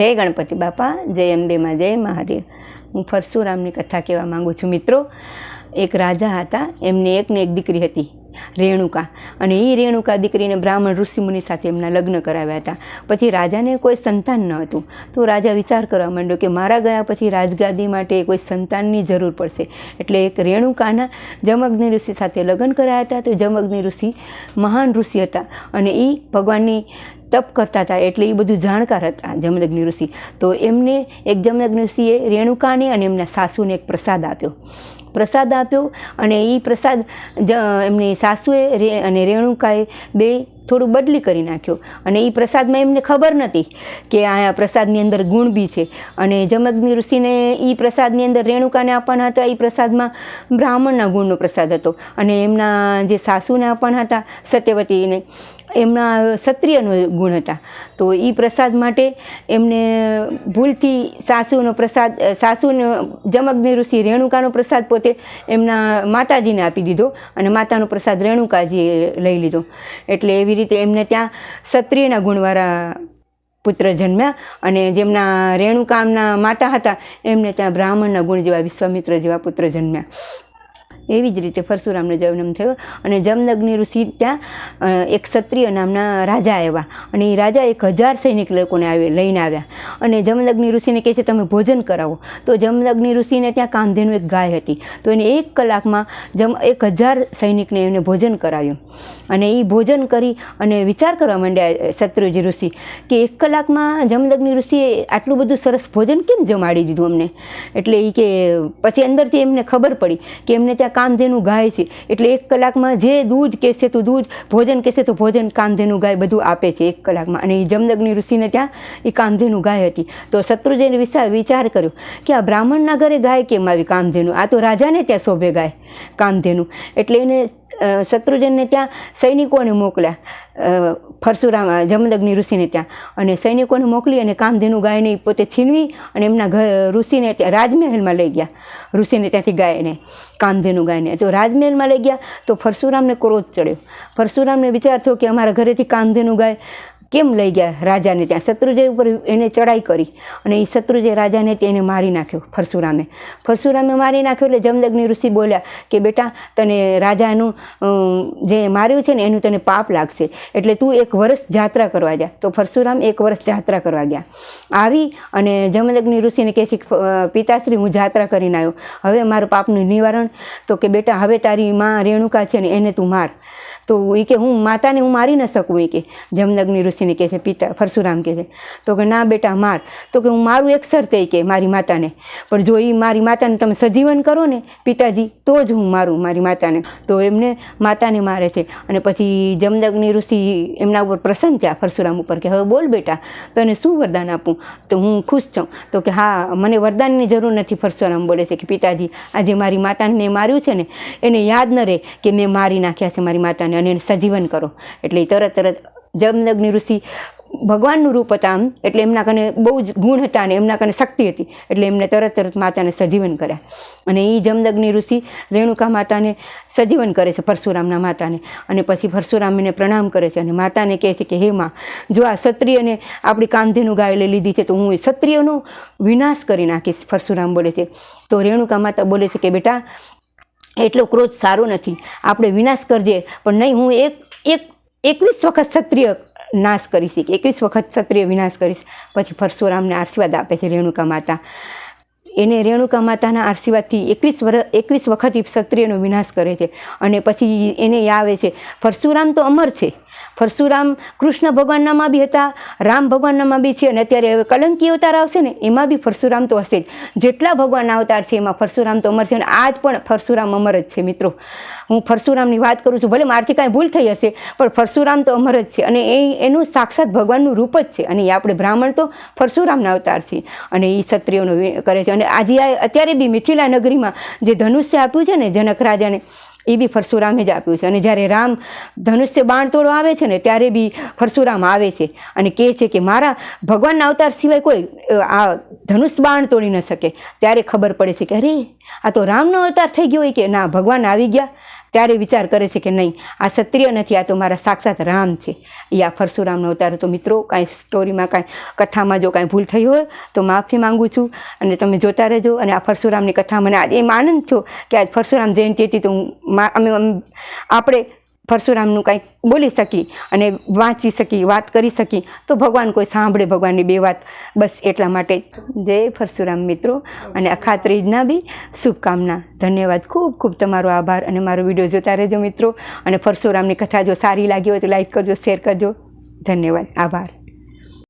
જય ગણપતિ બાપા, જય અંબેમાં જય મહાદેવ. હું પરશુરામની કથા કહેવા માંગુ છું મિત્રો. એક રાજા હતા, એમને એકને એક દીકરી હતી, રેણુકા. અને એ રેણુકા દીકરીને બ્રાહ્મણ ઋષિમુનિ સાથે એમના લગ્ન કરાવ્યા હતા. પછી રાજાને કોઈ સંતાન ન હતું. તો રાજા વિચાર કરવા માંડ્યો કે મારા ગયા પછી રાજગાદી માટે કોઈ સંતાનની જરૂર પડશે. એટલે એક રેણુકાના જમગ્નિ ઋષિ સાથે લગ્ન કરાયા હતા. તો જમગ્નિ ઋષિ મહાન ઋષિ હતા. અને એ ભગવાનની તપ કરતા હતા એટલે એ બધું જાણકાર હતા જમદગ્નિ ઋષિ. તો એમને, એક જમદગ્નિ ઋષિએ રેણુકાને અને એમના સાસુને એક પ્રસાદ આપ્યો. પ્રસાદ આપ્યો અને એ પ્રસાદ એમની સાસુએ અને રેણુકાએ બે થોડું બદલી કરી નાખ્યો. અને એ પ્રસાદમાં એમને ખબર નથી કે આ પ્રસાદની અંદર ગુણ બી છે. અને જમગ્નિ ઋષિને એ પ્રસાદની અંદર રેણુકાને આપવાના હતા. એ પ્રસાદમાં બ્રાહ્મણના ગુણનો પ્રસાદ હતો. અને એમના જે સાસુને આપવાના હતા, સત્યવતીને, એમના ક્ષત્રિયનો ગુણ હતા. તો એ પ્રસાદ માટે એમને ભૂલથી સાસુનો પ્રસાદ, સાસુનો જમગ્નિ ઋષિ રેણુકાનો પ્રસાદ પોતે એમના માતાજીને આપી દીધો અને માતાનો પ્રસાદ રેણુકાજીએ લઈ લીધો. એટલે એવી રીતે એમને ત્યાં ક્ષત્રિયના ગુણવાળા પુત્ર જન્મ્યા અને જેમના રેણુકામના માતા હતા એમને ત્યાં બ્રાહ્મણના ગુણ જેવા વિશ્વામિત્ર જેવા પુત્ર જન્મ્યા. એવી જ રીતે પરશુરામનો જન્મ થયો અને જમદગ્નિ ઋષિ ત્યાં એક ક્ષત્રિય નામના રાજા આવ્યા. અને એ રાજા એક હજાર સૈનિક લોકોને આવી, લઈને આવ્યા. અને જમદગ્નિ ઋષિને કહે છે, તમે ભોજન કરાવો. તો જમદગ્નિ ઋષિને ત્યાં કાંધેનું એક ગાય હતી. તો એને એક કલાકમાં જમ, એક હજાર સૈનિકને એમને ભોજન કરાવ્યું. અને એ ભોજન કરી અને વિચાર કરવા માંડ્યા શત્રુજી ઋષિ, કે એક કલાકમાં જમદગ્નિ ઋષિએ આટલું બધું સરસ ભોજન કેમ જમાડી દીધું અમને? એટલે એ કે, પછી અંદરથી એમને ખબર પડી કે એમને ત્યાં કામધેનું ગાય છે. એટલે એક કલાકમાં જે દૂધ કહેશે તો દૂધ, ભોજન કહેશે તો ભોજન કામધેનું ગાય બધું આપે છે એક કલાકમાં. અને એ જમદગ્નિ ઋષિને ત્યાં એ કામધેનું ગાય હતી. તો શત્રુજયને વિચાર વિચાર કર્યો કે આ બ્રાહ્મણના ઘરે ગાય કેમ આવી કામધેનું આ તો રાજાને ત્યાં શોભે ગાય કામધેનું એટલે એને શત્રુજનને ત્યાં સૈનિકોને મોકલ્યા. પરશુરામ જમદગ્નિ ઋષિને ત્યાં. અને સૈનિકોને મોકલી અને કામધેનું ગાયને પોતે છીનવી અને એમના ઘર ઋષિને ત્યાં રાજમહેલમાં લઈ ગયા. ઋષિને ત્યાંથી ગાયને, કામધેનુ ગાયને. તો રાજમહેલમાં લઈ ગયા તો પરશુરામને ક્રોધ ચડ્યો. પરશુરામને વિચાર થયો કે અમારા ઘરેથી કામધેનું ગાય કેમ લઈ ગયા રાજાને ત્યાં? શત્રુજય ઉપર એને ચડાઈ કરી અને એ શત્રુજય રાજાને તેને મારી નાખ્યો પરશુરામે પરશુરામે મારી નાખ્યો એટલે જમદગ્નિ ઋષિ બોલ્યા કે બેટા તને રાજાનું જે માર્યું છે ને એનું તને પાપ લાગશે. એટલે તું એક વર્ષ જાત્રા કરવા જા. તો પરશુરામ એક વર્ષ જાત્રા કરવા ગયા. આવી અને જમદગ્નિ ઋષિને કહે છે પિતાશ્રી, હું જાત્રા કરીને આવ્યો. હવે મારું પાપનું નિવારણ તો કે બેટા, હવે તારી માં રેણુકા છે ને એને તું માર. તો એ કે હું માતાને હું મારી ન શકું એ કે. જમદગ્નિ ઋષિને કહે છે, પિતા, પરશુરામ કહે છે. તો કે, ના બેટા, માર. તો કે, હું મારું એક શરતે કે મારી માતાને. પણ જો એ મારી માતાને તમે સજીવન કરો ને, પિતાજી, તો જ હું મારું મારી માતાને. તો એમને માતાને મારે છે. અને પછી જમદગ્નિ ઋષિ એમના ઉપર પ્રસન્ન થયા, પરશુરામ ઉપર કે, હવે બોલ બેટા, તને શું વરદાન આપું? તો હું ખુશ છું. તો કે, હા, મને વરદાનની જરૂર નથી. પરશુરામ બોલે છે કે, પિતાજી, આજે મારી માતાને મેં માર્યું છે ને, એને યાદ ન રહે કે મેં મારી નાખ્યા છે મારી માતાને. અને એને સજીવન કરો. એટલે તરત તરત જમદગ્નિ ઋષિ ભગવાનનું રૂપ હતા આમ, એટલે એમના કને બહુ જ ગુણ હતા અને એમના કને શક્તિ હતી. એટલે એમને તરત તરત માતાને સજીવન કર્યા. અને એ જમદગ્નિ ઋષિ રેણુકા માતાને સજીવન કરે છે પરશુરામના માતાને. અને પછી પરશુરામ એને પ્રણામ કરે છે અને માતાને કહે છે કે, હે માં, જો આ ક્ષત્રિયને આપણી કાંધીનું ગાયલે લીધી છે તો હું એ ક્ષત્રિયનો વિનાશ કરી નાખીશ. પરશુરામ બોલે છે. તો રેણુકા માતા બોલે છે કે, બેટા એટલો ક્રોધ સારો નથી. આપણે વિનાશ કરજે. પણ નહીં, હું એક એક, એકવીસ વખત ક્ષત્રિય નાશ કરીશ એકવીસ વખત ક્ષત્રિય વિનાશ કરીશ પછી પરશુરામને આશીર્વાદ આપે છે રેણુકા માતા. એને રેણુકા માતાના આશીર્વાદથી એકવીસ વર, એકવીસ વખત એ ક્ષત્રિયનો વિનાશ કરે છે. અને પછી એને આવે છે. પરશુરામ તો અમર છે. પરશુરામ કૃષ્ણ ભગવાનનામાં બી હતા, રામ ભગવાનનામાં બી છે અને અત્યારે હવે કલંકી અવતાર આવશે ને, એમાં બી પરશુરામ તો હશે જ. જેટલા ભગવાનના અવતાર છે એમાં પરશુરામ તો અમર છે અને આજ પણ પરશુરામ અમર જ છે મિત્રો. હું પરશુરામની વાત કરું છું, ભલે મારથી કાંઈ ભૂલ થઈ હશે, પણ પરશુરામ તો અમર જ છે. અને એ, એનું સાક્ષાત ભગવાનનું રૂપ જ છે. અને એ આપણે બ્રાહ્મણ તો પરશુરામના અવતાર છે. અને એ ક્ષત્રિયોનો કરે છે. અને આજે અત્યારે બી મિથિલા નગરીમાં જે ધનુષ્ય આપ્યું છે ને જનક રાજાને, એ બી પરશુરામે જ આપ્યું છે. અને જ્યારે રામ ધનુષ્ય બાણ તોડવા આવે છે ને, ત્યારે બી પરશુરામ આવે છે અને કહે છે કે મારા ભગવાનના અવતાર સિવાય કોઈ આ ધનુષ બાણ તોડી ન શકે. ત્યારે ખબર પડે છે કે અરે, આ તો રામનો અવતાર થઈ ગયો હોય કે ના, ભગવાન આવી ગયા. ત્યારે વિચાર કરે છે કે નહીં, આ ક્ષત્રિય નથી, આ તો મારા સાક્ષાત રામ છે. એ આ પરશુરામનો અવતાર તો મિત્રો, કાંઈ સ્ટોરીમાં કાંઈ, કથામાં જો કાંઈ ભૂલ થઈ હોય, તો માફી માંગુ છું. અને તમે જોતા રહેજો, અને આ પરશુરામની કથા મને આજે એમ આનંદ થયો કે આજ પરશુરામ જયંતિ હતી, તો હું અમે, આપણે પરશુરામનું કાંઈક બોલી શકી અને વાંચી શકી, વાત કરી શકી, તો ભગવાન કોઈ સાંભળે ભગવાનની બે વાત. બસ એટલા માટે. જય પરશુરામ મિત્રો. અને અખાત્રીજના બી શુભકામના. ધન્યવાદ. ખૂબ ખૂબ તમારો આભાર અને મારો વીડિયો જોતા રહેજો મિત્રો. અને પરશુરામની કથા જો સારી લાગી હોય તો લાઈક કરજો, શેર કરજો. ધન્યવાદ. આભાર.